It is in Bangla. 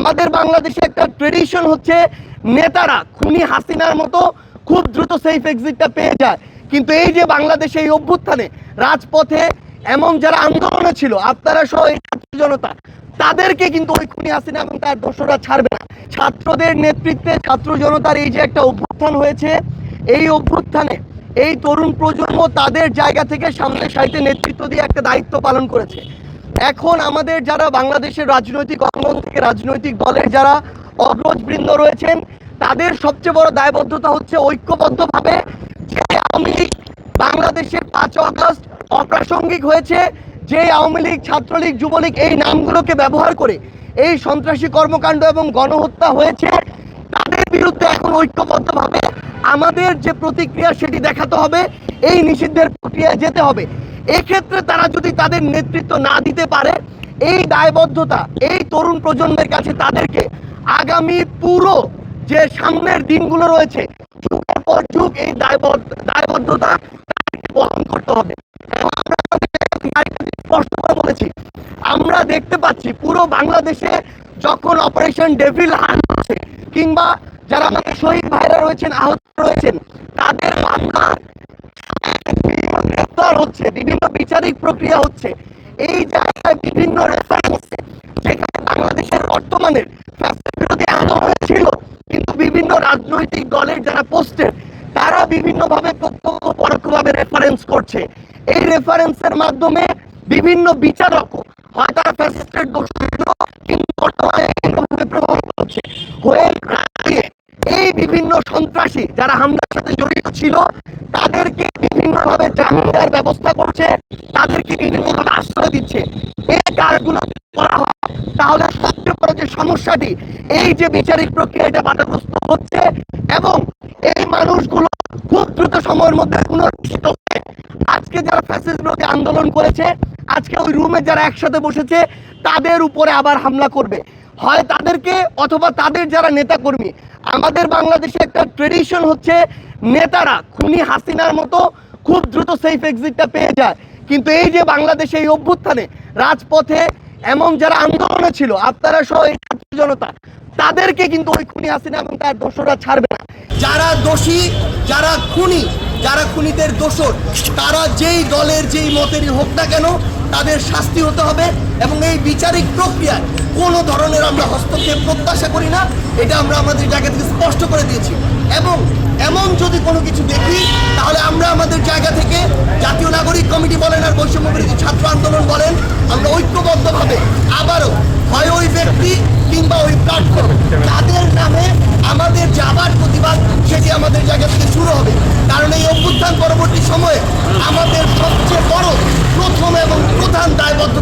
আমাদের বাংলাদেশে একটা ট্রেডিশন হচ্ছে নেতারা খুনি হাসিনার মতো খুব দ্রুত সেফ এক্সিটটা পেয়ে যায়। কিন্তু এই যে বাংলাদেশে এই অভ্যুত্থানে রাজপথে এমন যারা আন্দোলনে ছিল, আপনারা সহ এই ছাত্র জনতা, তাদেরকে কিন্তু ওই খুনি হাসিনা এবং তার দোষরা ছাড়বে না। ছাত্রদের নেতৃত্বে ছাত্র জনতার এই যে একটা অভ্যুত্থান হয়েছে, এই অভ্যুত্থানে এই তরুণ প্রজন্ম তাদের জায়গা থেকে সামনে সাইতে নেতৃত্ব দিয়ে একটা দায়িত্ব পালন করেছে। এখন আমাদের যারা বাংলাদেশের রাজনৈতিক অঙ্গন থেকে রাজনৈতিক দলের যারা অগ্রজবৃন্দ রয়েছেন, তাদের সবচেয়ে বড় দায়বদ্ধতা হচ্ছে ঐক্যবদ্ধভাবে যে আওয়ামী লীগ বাংলাদেশের পাঁচ আগস্ট অপ্রাসঙ্গিক হয়েছে, যে আওয়ামী লীগ, ছাত্রলীগ, যুবলীগ এই নামগুলোকে ব্যবহার করে এই সন্ত্রাসী কর্মকাণ্ড এবং গণহত্যা হয়েছে, তাদের বিরুদ্ধে এখন ঐক্যবদ্ধভাবে আমাদের যে প্রতিক্রিয়া সেটি দেখাতে হবে, এই নিষিদ্ধের প্রক্রিয়ায় যেতে হবে। এক্ষেত্রে তারা যদি তাদের নেতৃত্ব না দিতে পারে, এই দায়বদ্ধতা, এই তরুণ প্রজন্মের কাছে তাদেরকে আগামী পুরো যে সামনের দিনগুলো রয়েছে, যুগের পর যুগ এই দায়বদ্ধ, দায়বদ্ধতা বহন করতে হবে। স্পষ্ট করে বলেছি, আমরা দেখতে পাচ্ছি পুরো বাংলাদেশে যখন অপারেশন ডেভিল হান হচ্ছে, কিংবা যারা আমাদের শহীদ ভাইরা রয়েছেন, আহত রয়েছেন, তাদের মামলা গ্রেপ্তার হচ্ছে, বিভিন্ন বিচারিক প্রক্রিয়া হচ্ছে। এই জায়গায় বিভিন্ন যেখানে বাংলাদেশের ফ্যাসিস্ট বিরোধী আন্দোলন ছিল কিন্তু বিভিন্ন রাজনৈতিক দলের যারা পোস্টের তারা বিভিন্নভাবে প্রত্যক্ষ পরোক্ষভাবে রেফারেন্স করছে এই রেফারেন্সের মাধ্যমে বিভিন্ন বিচারক হয় তারা ফ্যাসিস্টের দোষ বিভিন্ন সন্ত্রাসী যারা হামলার সাথে জড়িত ছিল, তাদেরকে বিভিন্নভাবে দেওয়ার ব্যবস্থা করছে, তাদেরকে বিভিন্নভাবে আশ্রয় দিচ্ছে। এই কাজগুলো করা হয়, তাহলে সবচেয়ে বড় যে সমস্যাটি, এই যে বিচারিক প্রক্রিয়াটা বাধাগ্রস্ত হচ্ছে এবং এই মানুষগুলো খুব দ্রুত সময়ের মধ্যে পুনর্বাসিত হয়ে আজকে যারা ফ্যাসিস্ট বিরোধী আন্দোলন করেছে, আজকে ওই রুমে যারা একসাথে বসেছে, তাদের উপরে আবার হামলা করবে। হয় তাদেরকে অথবা তাদের যারা নেতাকর্মী। আমাদের বাংলাদেশে একটা ট্রেডিশন হচ্ছে, নেতারা খুনি হাসিনার মতো খুব দ্রুত সেফ এক্সিটটা পেয়ে যায়। কিন্তু এই যে বাংলাদেশে এই অভ্যুত্থানে, রাজপথে এমন যারা আন্দোলনে ছিল, আপনারা সহ এই ছাত্র জনতা, তাদেরকে কিন্তু ওই খুনি হাসিনা এবং তার দোষরা ছাড়বে না। যারা দোষী, যারা খুনি যারা খুনিদের দোষর, তারা যেই দলের যেই মতেরই হোক না কেন তাদের শাস্তি হতে হবে এবং এই বিচারিক প্রক্রিয়ায় কোনো ধরনের আমরা হস্তক্ষেপ প্রত্যাশা করি না, এটা আমরা আমাদের জায়গা থেকে স্পষ্ট করে দিয়েছি। এবং এমন যদি কোনো কিছু দেখি, তাহলে আমরা আমাদের জায়গা থেকে জাতীয় নাগরিক কমিটি বলেন আর বৈষম্য বিরোধী ছাত্র আন্দোলন বলেন, আমরা ঐক্যবদ্ধভাবে আবারও হয় ওই ব্যক্তি কিংবা ওই প্ল্যাটফর্ম তাদের নামে আমাদের যে আবার প্রতিবাদ সেটি আমাদের জায়গা থেকে শুরু হবে। কারণ এই অভ্যুত্থান পরবর্তী সময়ে আমাদের সবচেয়ে বড়, প্রথম এবং প্রধান দায়বদ্ধতা